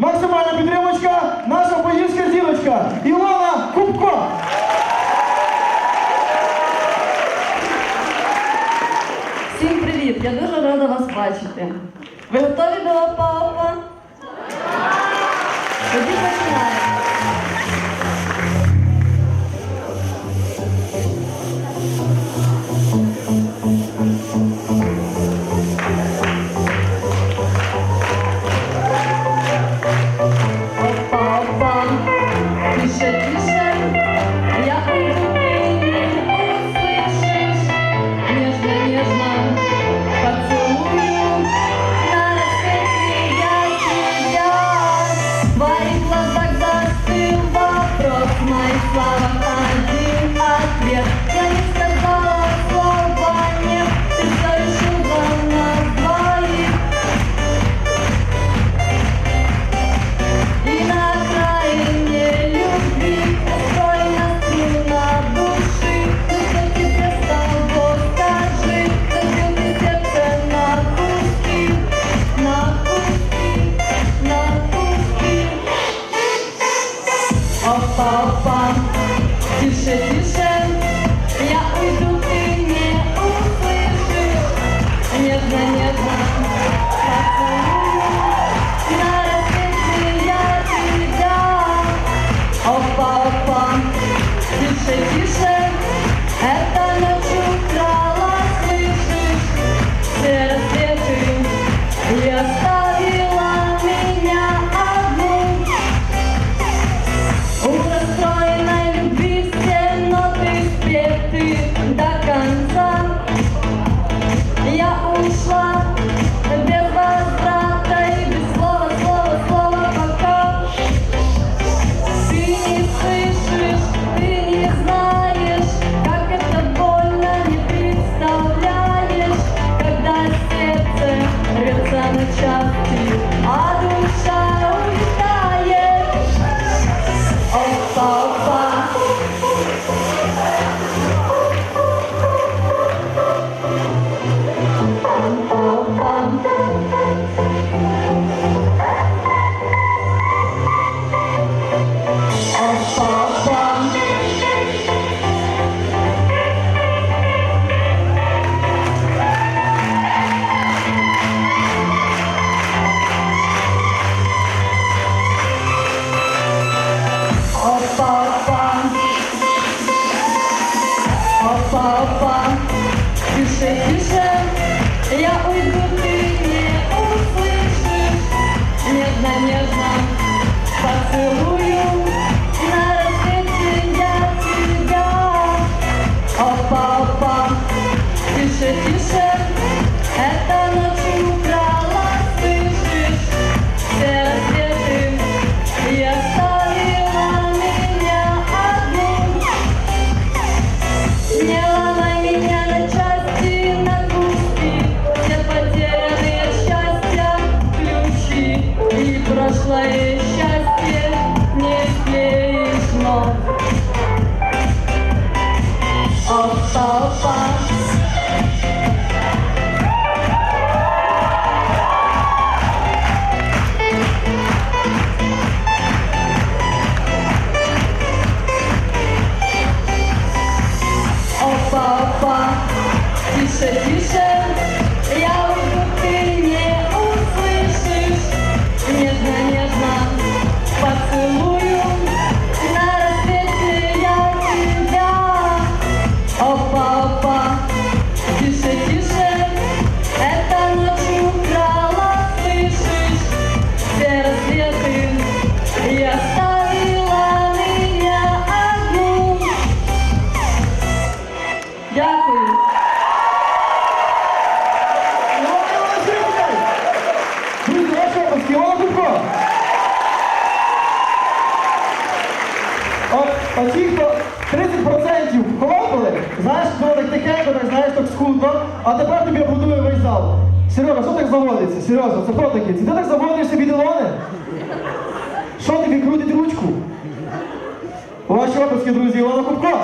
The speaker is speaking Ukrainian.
Максимальна підтримочка, наша боївська зіночка Ілона Кубко. Всім привіт! Я дуже рада вас бачити. Ви готові до папа? Тоді починаємо. Oh. Йолопенко! От оці, хто 30% хлопали, знаєш, то так таке, так знаєш, так схудно, а тепер тобі будує весь зал. Серега, що так заводиться? Серйозно, це протики? Ти так заводишся від Ілони? Що тобі крутить ручку? Ваші опуски, друзі, Івана Купко?